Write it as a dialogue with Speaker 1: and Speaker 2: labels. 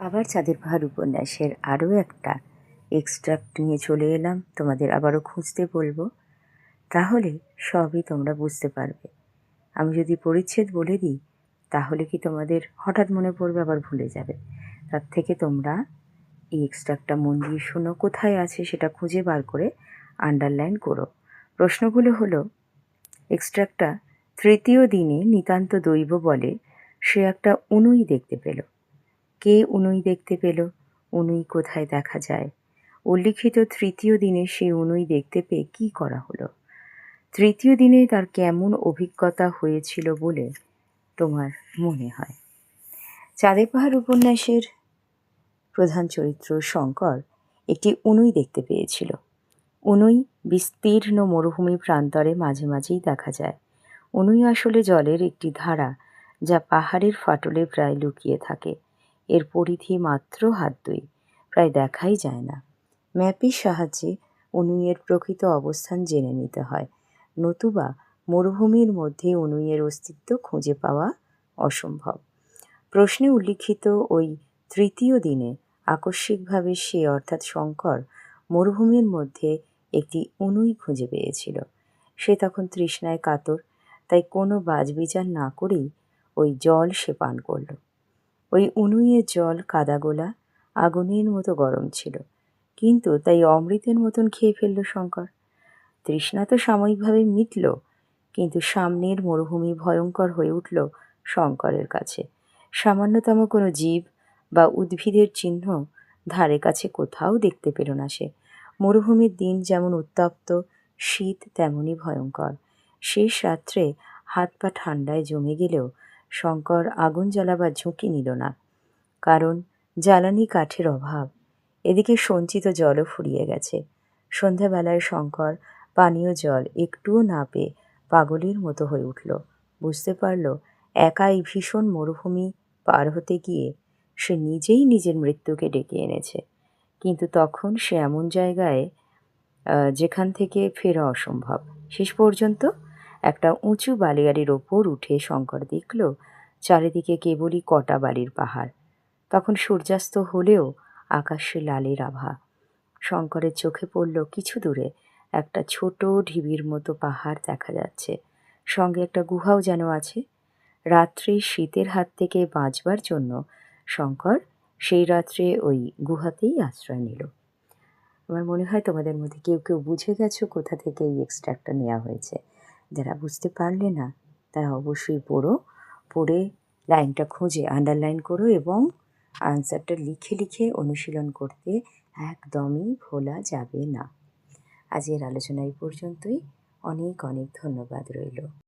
Speaker 1: আবার চাঁদের পাহাড় উপন্যাসের আরও একটা এক্সট্রাক্ট নিয়ে চলে এলাম। তোমাদের আবারও খুঁজতে বলব। তাহলে সবই তোমরা বুঝতে পারবে। আমি যদি পরিচ্ছেদ বলে দিই, তাহলে কি তোমাদের হঠাৎ মনে পড়বে, আবার ভুলে যাবে। তার থেকে তোমরা এই এক্সট্রাক্টটা মন দিয়ে শোনো, কোথায় আছে সেটা খুঁজে বার করে আন্ডারলাইন করো। প্রশ্নগুলো হলো এক্সট্রাক্টটা তৃতীয় দিনে নিতান্ত দৈব বলে সে একটা উনুই দেখতে পেল। কে উনুই দেখতে পেল? উনুই কোথায় দেখা যায়? উল্লিখিত তৃতীয় দিনে সেই উনুই দেখতে পেয়ে কী করা হলো? তৃতীয় দিনে তার কেমন অভিজ্ঞতা হয়েছিল বলে তোমার মনে হয়? চাঁদের পাহাড় উপন্যাসের প্রধান চরিত্র শঙ্কর একটি উনুই দেখতে পেয়েছিল। উনুই বিস্তীর্ণ মরুভূমি প্রান্তরে মাঝে মাঝেই দেখা যায়। উনুই আসলে জলের একটি ধারা যা পাহাড়ের ফাটলে প্রায় লুকিয়ে থাকে। এর পরিধি মাত্র হাত দুই। প্রায় দেখাই যায় না। ম্যাপের সাহায্যে অনুইয়ের প্রকৃত অবস্থান জেনে নিতে হয়। নতুবা মরুভূমির মধ্যে অনুইয়ের অস্তিত্ব খুঁজে পাওয়া অসম্ভব। প্রশ্নে উল্লিখিত ওই তৃতীয় দিনে আকস্মিকভাবে সে অর্থাৎ শঙ্কর মরুভূমির মধ্যে একটি উনুই খুঁজে পেয়েছিল। সে তখন তৃষ্ণায় কাতর, তাই কোনো বাজবিচার না করেই ওই জল সে পান করল। ওই উনুইয়ের জল কাদাগোলা আগুনের মতো গরম ছিল। কিন্তু তাই অমৃতের মতন খেয়ে ফেলল শঙ্কর। তৃষ্ণা তো সাময়িকভাবে মিটল, কিন্তু সামনের মরুভূমি ভয়ঙ্কর হয়ে উঠল শঙ্করের কাছে। সামান্যতম কোনো জীব বা উদ্ভিদের চিহ্ন ধারে কাছে কোথাও দেখতে পেল না সে। মরুভূমির দিন যেমন উত্তপ্ত, শীত তেমনই ভয়ঙ্কর। শেষ রাত্রে হাত পা ঠান্ডায় জমে গেলেও শঙ্কর আগুন জ্বালাবার ঝুঁকি নিল না। কারণ জ্বালানি কাঠের অভাব। এদিকে সঞ্চিত জলও ফুরিয়ে গেছে। সন্ধ্যাবেলায় শঙ্কর পানীয় জল একটুও না পেয়ে পাগলের মতো হয়ে উঠল। বুঝতে পারল, একাই ভীষণ মরুভূমি পার হতে গিয়ে সে নিজেই নিজের মৃত্যুকে ডেকে এনেছে। কিন্তু তখন সে এমন জায়গায় যেখান থেকে ফেরা অসম্ভব। শেষ পর্যন্ত একটা উঁচু বালিয়াড়ির ওপর উঠে শঙ্কর দেখল, চারিদিকে কেবলই কটা বালির পাহাড়। তখন সূর্যাস্ত হলেও আকাশে লালের আভা। শঙ্করের চোখে পড়ল কিছু দূরে একটা ছোট ঢিবির মতো পাহাড় দেখা যাচ্ছে। সঙ্গে একটা গুহাও যেন আছে। রাত্রে শীতের হাত থেকে বাঁচবার জন্য শঙ্কর সেই রাত্রে ওই গুহাতেই আশ্রয় নিল। আমার মনে হয় তোমাদের মধ্যে কেউ কেউ বুঝে গেছো কোথা থেকে এই এক্সট্রাক্টটা নেওয়া হয়েছে। যারা বুঝতে পারলে না, তারা অবশ্যই পড়ো। পড়ে লাইনটা খুঁজে আন্ডারলাইন করো এবং আনসারটা লিখে লিখে অনুশীলন করতে একদমই ভোলা যাবে না। আজকের আলোচনায় পর্যন্তই। অনেক অনেক ধন্যবাদ রইল।